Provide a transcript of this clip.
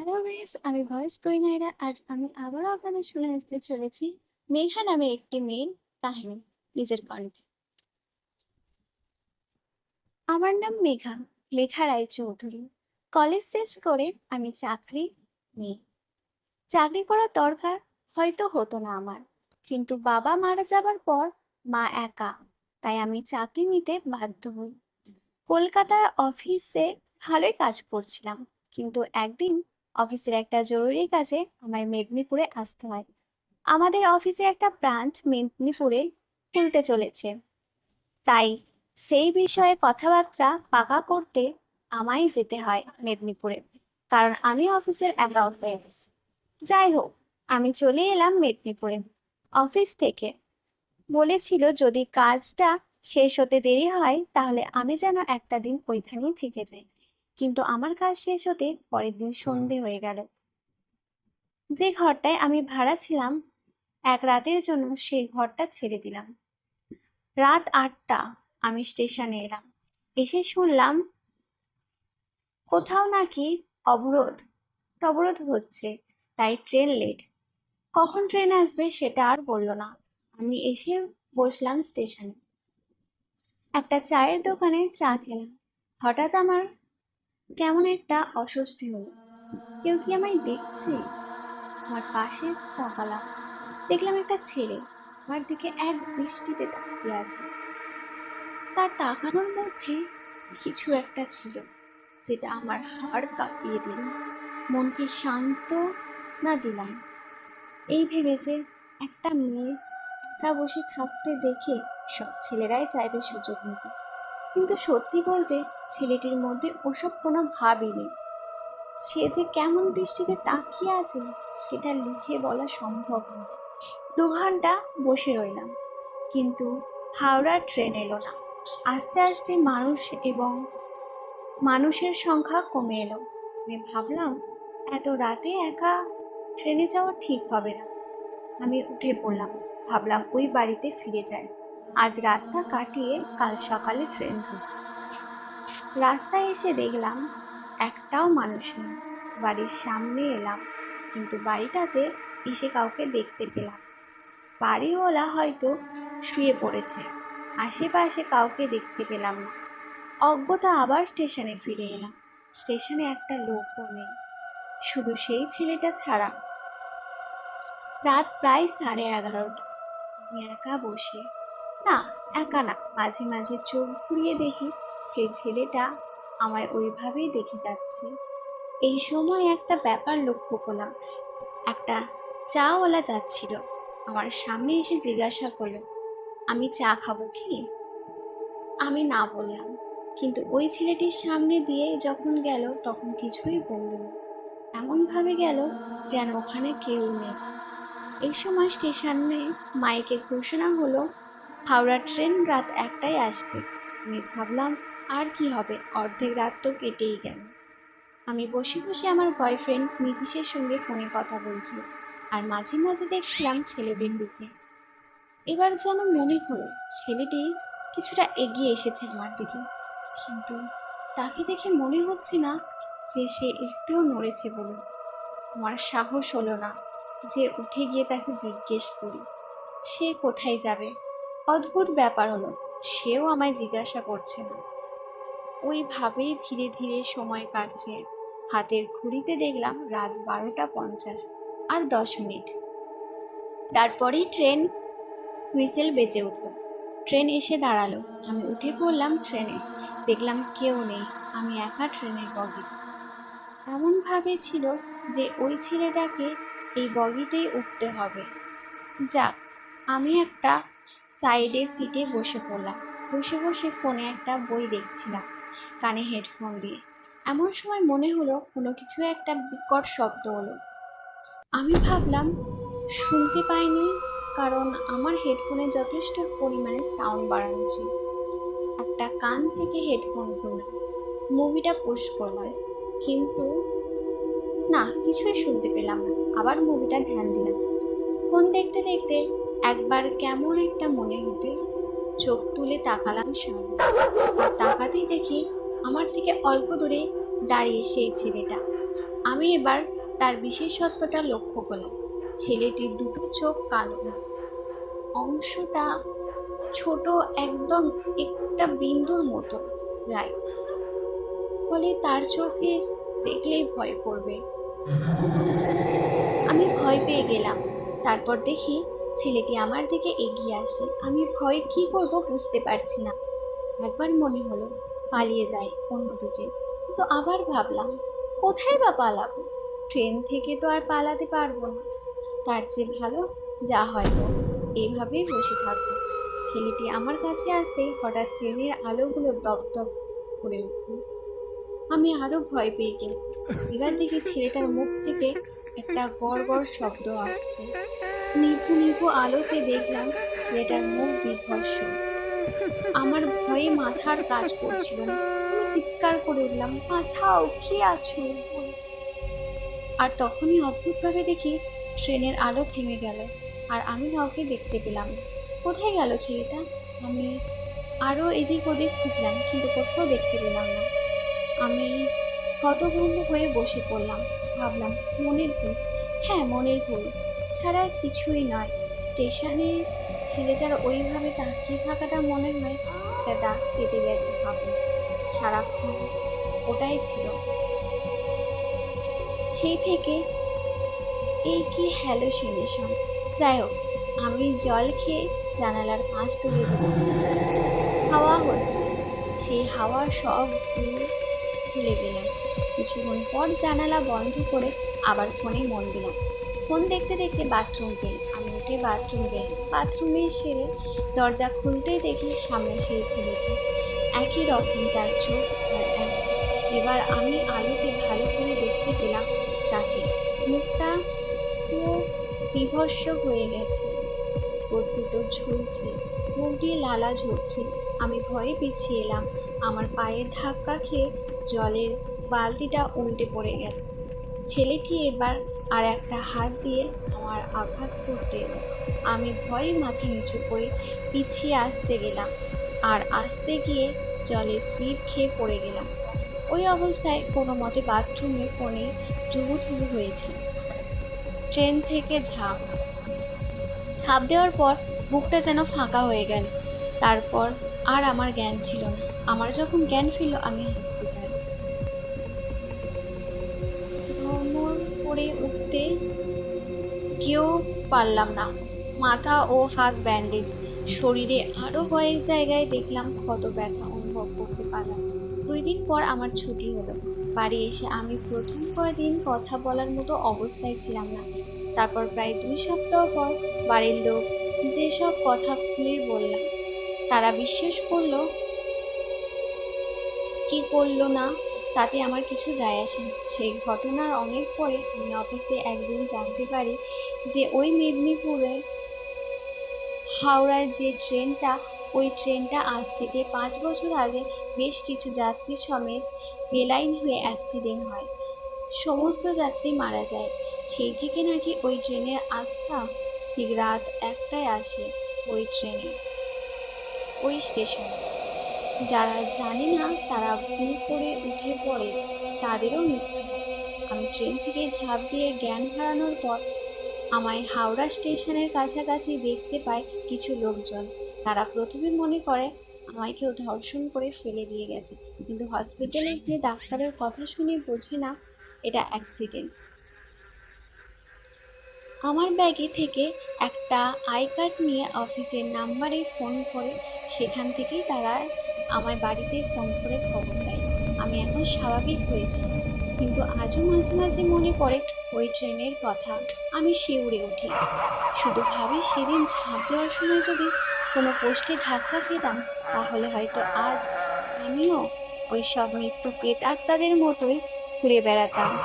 Hello guys আমি voice আজ আমি আবারও আপনাদের শুনে আসতে চলেছি মেঘা নামে একটি মেয়ের কাহিনী, নিজের কণ্ঠে। আমার নাম মেঘা মেঘা রায়চৌধুরী। কলেজ শেষ করে আমি চাকরি নিই। চাকরি করার দরকার হয়তো হতো না আমার, কিন্তু বাবা মারা যাবার পর মা একা, তাই আমি চাকরি নিতে বাধ্য হই। কলকাতার অফিসে ভালোই কাজ করছিলাম, কিন্তু একদিন অফিসের একটা জরুরি কাজে আমায় মেদিনীপুরে আসতে হয়। আমাদের অফিসে একটা ব্রাঞ্চ মেদিনীপুরে খুলতে চলেছে। তাই সেই বিষয়ে কথাবার্তা পাকা করতে আমায় যেতে হয় মেদিনীপুরে, কারণ আমি অফিসের অ্যাকাউন্ট গেছি। যাই হোক, আমি চলে এলাম মেদিনীপুরে। অফিস থেকে বলেছিল যদি কাজটা শেষ হতে দেরি হয়, তাহলে আমি যেন একটা দিন ওইখানেই থেকে যাই। কিন্তু আমার কাজ শেষ হতে পরের দিন সন্ধে হয়ে গেল। যে ঘরটায় আমি ভাড়া ছিলাম এক রাতের জন্য সেই ঘরটা ছেড়ে দিলাম। রাত আটটা আমি স্টেশনে এলাম। এসে শুনলাম কোথাও নাকি অবরোধ অবরোধ হচ্ছে তাই ট্রেন লেট কখন ট্রেন আসবে সেটা আর বলল না। আমি এসে বসলাম স্টেশনে। একটা চায়ের দোকানে চা খেলাম। হঠাৎ আমার কেমন একটা অস্বস্তি হলো। কেউ কি আমায় দেখছে? আমার পাশে তাকালাম। দেখলাম একটা ছেলে আমার দিকে এক দৃষ্টিতে তাকিয়ে আছে। তার তাকানোর মধ্যে কিছু একটা ছিল, যেটা আমার হাড় কাঁপিয়ে দিল। মনকে শান্ত না দিলাম। এই ভেবে যে একটা মেয়ে একা বসে থাকতে দেখে সব ছেলেরাই চাইবে সুযোগ নিতে। কিন্তু সত্যি বলতে ছেলেটির মধ্যে ওসব কোনো ভাবই নেই। সে যে কেমন দৃষ্টিতে তাকিয়ে আছে, সেটা লিখে বলা সম্ভব না। দু ঘণ্টা বসে রইলাম, কিন্তু হাওড়ার ট্রেন এলো না। আস্তে আস্তে মানুষ এবং মানুষের সংখ্যা কমে এলো। আমি ভাবলাম, এত রাতে একা ট্রেনে যাওয়া ঠিক হবে না। আমি উঠে পড়লাম, ভাবলাম ওই বাড়িতে ফিরে যাই। আজ রাতটা কাটিয়ে কাল সকালে ট্রেন ধরব। রাস্তায় এসে দেখলাম একটাও মানুষ নেই। বাড়ির সামনে এলাম, কিন্তু বাড়িটাতে এসে কাউকে দেখতে পেলাম। বাড়িওয়ালা হয়তো শুয়ে পড়েছে, আশেপাশে কাউকে দেখতে পেলাম না। অজ্ঞতা আবার স্টেশনে ফিরে এলাম। স্টেশনে একটা লোকও নেই, শুধু সেই ছেলেটা ছাড়া। রাত প্রায় সাড়ে এগারোটা। আমি একা বসে, না, একা না, মাঝে মাঝে চোখ ঘুরিয়ে দেখি সেই ছেলেটা আমায় ওইভাবেই দেখে যাচ্ছে। এই সময় একটা ব্যাপার লক্ষ্য করলাম। একটা চাওয়ালা যাচ্ছিল। আমার সামনে এসে জিজ্ঞাসা করল, আমি চা খাব কি? আমি না বললাম, কিন্তু ওই ছেলেটির সামনে দিয়ে যখন গেল তখন কিছুই বলল না। এমনভাবে গেল যেন ওখানে কেউ নেই। এই সময় স্টেশনে মাইকে ঘোষণা হলো, হাওড়া ট্রেন রাত একটাই আসবে। আমি ভাবলাম আর কি হবে? অর্ধেক রাত তো কেটেই গেল। আমি বসে বসে আমার বয়ফ্রেন্ড নীতিশের সঙ্গে ফোনে কথা বলছি আর মাঝে মাঝে দেখছিলাম ছেলেদের দিকে। এবার যেন মনে হলো ছেলেটি কিছুটা এগিয়ে এসেছে আমার দিকে। কিন্তু তাকে দেখে মনে হচ্ছে না যে সে একটুও নড়েছে বলে। আমার সাহস হলো না যে উঠে গিয়ে তাকে জিজ্ঞেস করি, সে কোথায় যাবে? অদ্ভুত ব্যাপার হলো, সেও আমায় জিজ্ঞাসা করছে না। ওইভাবেই ধীরে ধীরে সময় কাটছে। হাতের ঘড়িতে দেখলাম রাত বারোটা পঞ্চাশ আর দশ মিনিট। তারপরেই ট্রেন হুইসেল বেজে উঠল। ট্রেন এসে দাঁড়াল। আমি উঠে পড়লাম ট্রেনে। দেখলাম কেউ নেই। আমি একা ট্রেনের বগি। এমনভাবে ছিল যে ওই ছেলেটাকে এই বগিতেই উঠতে হবে। যাক, আমি একটা সাইডে সিটে বসে পড়লাম। বসে বসে ফোনে একটা বই দেখছিলাম। কানে হেডফোন দিয়ে এমন সময় মনে হলো কোনো কিছু একটা বিকট শব্দ হলো। আমি ভাবলাম, শুনতে পাইনি কারণ আমার হেডফোনে যথেষ্ট পরিমাণে সাউন্ড বাড়ানো ছিল একটা কান থেকে হেডফোন খুললাম মুভিটা পোস্ট করলাম, কিন্তু না, কিছুই শুনতে পেলাম না। আবার মুভিটা ধ্যান দিলাম। ফোন দেখতে দেখতে একবার কেমন একটা মনে হতে চোখ তুলে তাকালাম সামনে। তাকাতেই দেখি আমার থেকে অল্প দূরে দাঁড়িয়ে সেই ছেলেটা। আমি এবার তার বিশেষত্বটা লক্ষ্য করলাম। ছেলেটির দুটো চোখ কালো। অংশটা ছোট একদম একটা বিন্দুর মতো গায়ে ফলে তার চোখে দেখলেই ভয় করবে। আমি ভয় পেয়ে গেলাম। তারপর দেখি ছেলেটি আমার দিকে এগিয়ে আসে। আমি ভয় কি করব বুঝতে পারছি না। একবার মনে হলো পালিয়ে যাই অন্যদিকে কিন্তু আবার ভাবলাম, কোথায় বা পালাবো? ট্রেন থেকে তো আর পালাতে পারব না। তার চেয়ে ভালো যা হয় এইভাবেই বসে থাকব। ছেলেটি আমার কাছে আসতেই হঠাৎ ট্রেনের আলোগুলো দপদপ করে উঠল। আমি আরও ভয় পেয়ে গেলাম। এবার দেখি ছেলেটার মুখ থেকে একটা গড় গড় শব্দ আসছে। নিভু নিভু আলোতে দেখলাম ছেলেটার মুখ বিভৎস আমার ভয়ে মাথার কাজ করছিল আমি চিৎকার করে উঠলাম বাঁচাও কি আছো? আর তখনই অদ্ভুতভাবে দেখি ট্রেনের আলো থেমে গেল, আর আমি কাউকে দেখতে পেলাম কোথায় গেল ছেলেটা? আমি আরও এদিক ওদিক খুঁজলাম, কিন্তু কোথাও দেখতে পেলাম না। আমি হতভম্ব হয়ে বসে পড়লাম, ভাবলাম, মনের ভুল। হ্যাঁ মনের ভুল, ছাড়া কিছুই নয়। স্টেশনে ছেলেটার ওইভাবে তাকিয়ে থাকাটা মনে হয় একটা দাগ কেটে গেছে ভাবলাম সারাক্ষণ ওটাই ছিল। সেই থেকে এই কি হ্যালোসিনেশন যাই হোক, আমি জল খেয়ে জানালার পাশ তুলে দিলাম। হাওয়া হচ্ছে। সেই হাওয়া সব খুলে দিলাম কিছুক্ষণ পর জানালা বন্ধ করে আবার ফোনে মন দিলাম। ফোন দেখতে দেখতে বাথরুম পেলাম আমি উঠে বাথরুম গেলাম বাথরুমে সেরে দরজা খুলতেই দেখি সামনে সেই ছেলেটি। একই রকম তার চোখ আর এক। এবার আমি আলোতে ভালো করে দেখতে পেলাম তাকে। মুখটা পুরো বিভস্ম হয়ে গেছে। ঠোঁট দুটো ঝুলছে, মুখ দিয়ে লালা ঝরছে। আমি ভয়ে পিছিয়ে এলাম। আমার পায়ের ধাক্কা খেয়ে জলের বালতিটা উল্টে পড়ে গেল। ছেলেটি এবার আর একটা হাত দিয়ে আমার আঘাত করতে এলো আমি ভয়ে মাথা নিচু করে পিছিয়ে আসতে গেলাম আর আসতে গিয়ে জলে স্লিপ খেয়ে পড়ে গেলাম। ওই অবস্থায় কোনো মতে বাথরুমে কোণে জুবুথুবু হয়েছে। ট্রেন থেকে ঝাঁপ। ঝাঁপ দেওয়ার পর বুকটা যেন ফাঁকা হয়ে গেল। তারপর আর আমার জ্ঞান ছিল না। আমার যখন জ্ঞান ফিরল, আমি হসপিটাল ধর্মর করে উঠতে কেউ পারলাম না। মাথা ও হাত ব্যান্ডেজ শরীরে আরও কয়েক জায়গায় দেখলাম ক্ষত ব্যথা অনুভব করতে পারলাম। দুই দিন পর আমার ছুটি হলো। বাড়ি এসে আমি প্রথম কয়েকদিন কথা বলার মতো অবস্থায় ছিলাম না। তারপর প্রায় দুই সপ্তাহ পর বাড়ির লোক যেসব কথা খুলে বললাম, তারা বিশ্বাস করল, কি করল না তাতে আমার কিছু যায় আসে না। সেই ঘটনার অনেক পরে আমি অফিসে একদিন জানতে পারি যে ওই মেদিনীপুরে হাওড়ায় যে ট্রেনটা, ওই ট্রেনটা আজ থেকে পাঁচ বছর আগে বেশ কিছু যাত্রী সমেত বেলাইন হয়ে অ্যাক্সিডেন্ট হয়। সমস্ত যাত্রী মারা যায়। সেই থেকে নাকি ওই ট্রেনের আটটা ঠিক রাত একটায় আসে ওই ট্রেনে, ওই স্টেশনে। যারা জানে না তারা ভুল করে উঠে পড়ে, তাদেরও মৃত্যু। আমি ট্রেন থেকে ঝাঁপ দিয়ে জ্ঞান হারানোর পর আমায় হাওড়া স্টেশনের কাছাকাছি দেখতে পায় কিছু লোকজন। তারা প্রথমে মনে করে আমায় কেউ ধর্ষণ করে ফেলে দিয়ে গেছে। কিন্তু হসপিটালে গিয়ে ডাক্তারের কথা শুনে বোঝে না এটা অ্যাক্সিডেন্ট। আমার ব্যাগে থেকে একটা আই কার্ড নিয়ে অফিসের নাম্বারে ফোন করে সেখান থেকেই তারা আমায় বাড়িতে ফোন করে খবর দেয়। আমি এখন স্বাভাবিক হয়েছি। কিন্তু আজও মাঝে মাঝে মনে পড়ে ওই ট্রেনের কথা। আমি শিউরে উঠি। শুধু ভাবি সেদিন ঝাঁপ দেওয়ার সময় যদি কোনো পোস্টে ধাক্কা খেতাম, তাহলে হয়তো আজ আমিও ওই সব মৃত্যু প্রেতাত্মাদের মতোই ঘুরে বেড়াতাম।